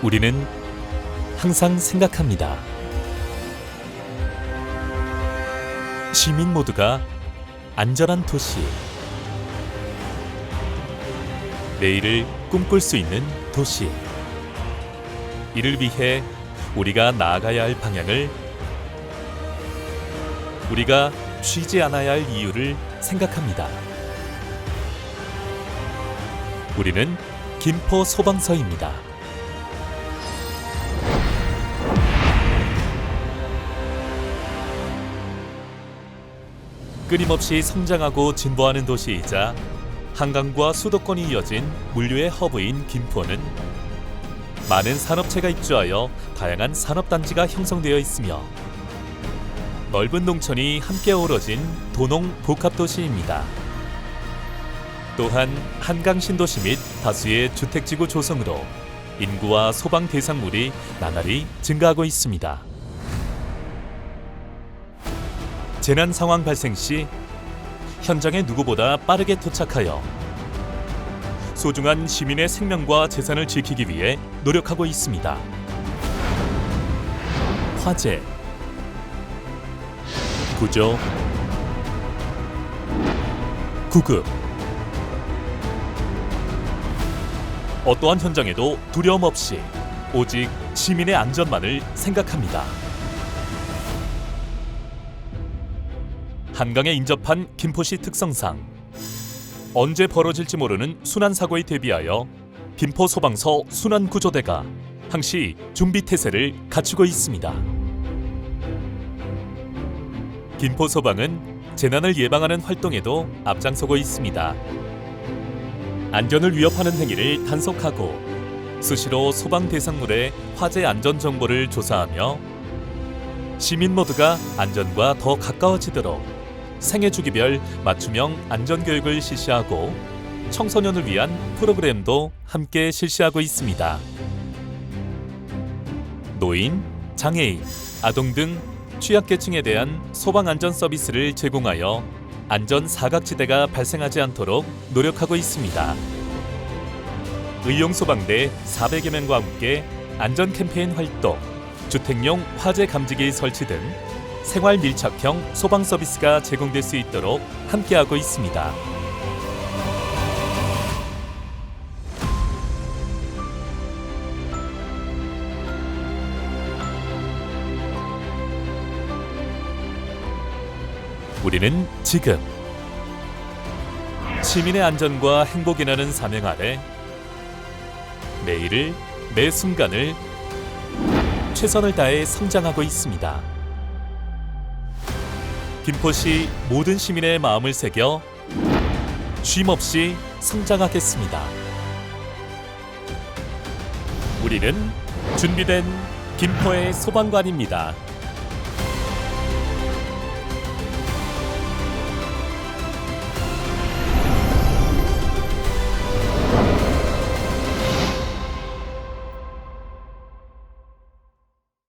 우리는 항상 생각합니다. 시민 모두가 안전한 도시. 내일을 꿈꿀 수 있는 도시. 이를 위해 우리가 나아가야 할 방향을 우리가 쉬지 않아야 할 이유를 생각합니다. 우리는 김포 소방서입니다. 끊임없이 성장하고 진보하는 도시이자 한강과 수도권이 이어진 물류의 허브인 김포는 많은 산업체가 입주하여 다양한 산업단지가 형성되어 있으며 넓은 농촌이 함께 어우러진 도농 복합도시입니다. 또한 한강 신도시 및 다수의 주택지구 조성으로 인구와 소방 대상물이 나날이 증가하고 있습니다. 재난 상황 발생 시 현장에 누구보다 빠르게 도착하여 소중한 시민의 생명과 재산을 지키기 위해 노력하고 있습니다. 화재, 구조, 구급. 어떠한 현장에도 두려움 없이 오직 시민의 안전만을 생각합니다. 한강에 인접한 김포시 특성상 언제 벌어질지 모르는 순환 사고에 대비하여 김포 소방서 순환 구조대가 항시 준비 태세를 갖추고 있습니다. 김포 소방은 재난을 예방하는 활동에도 앞장서고 있습니다. 안전을 위협하는 행위를 단속하고 수시로 소방 대상물의 화재 안전 정보를 조사하며 시민 모두가 안전과 더 가까워지도록 생애 주기별 맞춤형 안전 교육을 실시하고 청소년을 위한 프로그램도 함께 실시하고 있습니다. 노인, 장애인, 아동 등 취약계층에 대한 소방 안전 서비스를 제공하여 안전 사각지대가 발생하지 않도록 노력하고 있습니다. 의용 소방대 400여 명과 함께 안전 캠페인 활동, 주택용 화재 감지기 설치 등 생활 밀착형 소방 서비스가 제공될 수 있도록 함께하고 있습니다. 우리는 지금 시민의 안전과 행복이라는 사명 아래 매일을 매 순간을 최선을 다해 성장하고 있습니다. 김포시 모든 시민의 마음을 새겨 쉼없이 성장하겠습니다. 우리는 준비된 김포의 소방관입니다.